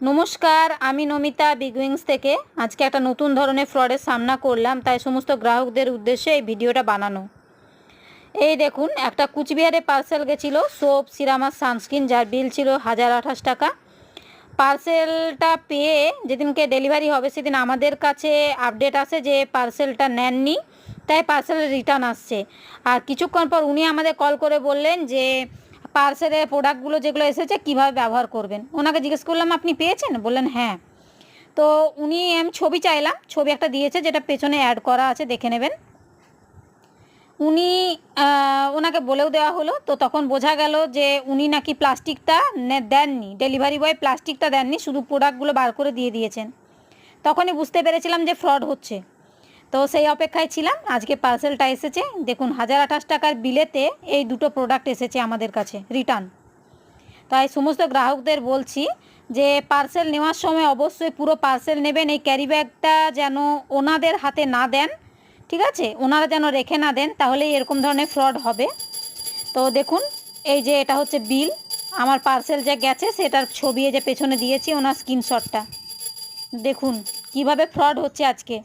নমস্কার, আমি Namita big wings থেকে। আজকে একটা নতুন ধরনের ফ্রডের সামনা করলাম, তাই সমস্ত গ্রাহকদের উদ্দেশ্যে এই ভিডিওটা বানানো। এই দেখুন, একটা কুচবিহারে পার্সেল গেছিল সোপ সিরামার সানস্ক্রিন যার বিল ছিল হাজার আঠাশ টাকা। পার্সেলটা পেয়ে যেদিনকে ডেলিভারি হবে, সেদিন আমাদের কাছে আপডেট আসে যে পার্সেলটা নেননি, তাই পার্সেল রিটার্ন আসছে। আর কিছুক্ষণ পর উনি আমাদের কল করে বললেন যে পার্সেলের প্রোডাক্টগুলো যেগুলো এসেছে, কীভাবে ব্যবহার করবেন? ওনাকে জিজ্ঞেস করলাম, আপনি পেয়েছেন? বললেন হ্যাঁ। তো উনি, আমি ছবি চাইলাম, ছবি একটা দিয়েছে, যেটা পেছনে অ্যাড করা আছে, দেখে নেবেন। উনি ওনাকে বলেও দেওয়া হলো, তো তখন বোঝা গেল যে উনি নাকি প্লাস্টিকটা দেননি ডেলিভারি বয় প্লাস্টিকটা দেননি, শুধু প্রোডাক্টগুলো বার করে দিয়ে দিয়েছেন। তখনই বুঝতে পেরেছিলাম যে ফ্রড হচ্ছে। তো সেই অপেক্ষায় ছিলাম। আজকে পার্সেলটা এসেছে। দেখুন, হাজার আঠাশ টাকার বিলেতে এই দুটো প্রোডাক্ট এসেছে আমাদের কাছে রিটার্ন তাই সমস্ত গ্রাহকদের বলছি যে পার্সেল নেওয়ার সময় অবশ্যই পুরো পার্সেল নেবেন। এই ক্যারি ব্যাগটা যেন ওনাদের হাতে না দেন, ঠিক আছে? ওনারা যেন রেখে না দেন, তাহলেই এরকম ধরনের ফ্রড হবে। তো দেখুন, এই যে এটা হচ্ছে বিল আমার পার্সেল যে গেছে, সেটার ছবি যে পেছনে দিয়েছি, ওনার স্ক্রিনশটটা দেখুন, কীভাবে ফ্রড হচ্ছে আজকে।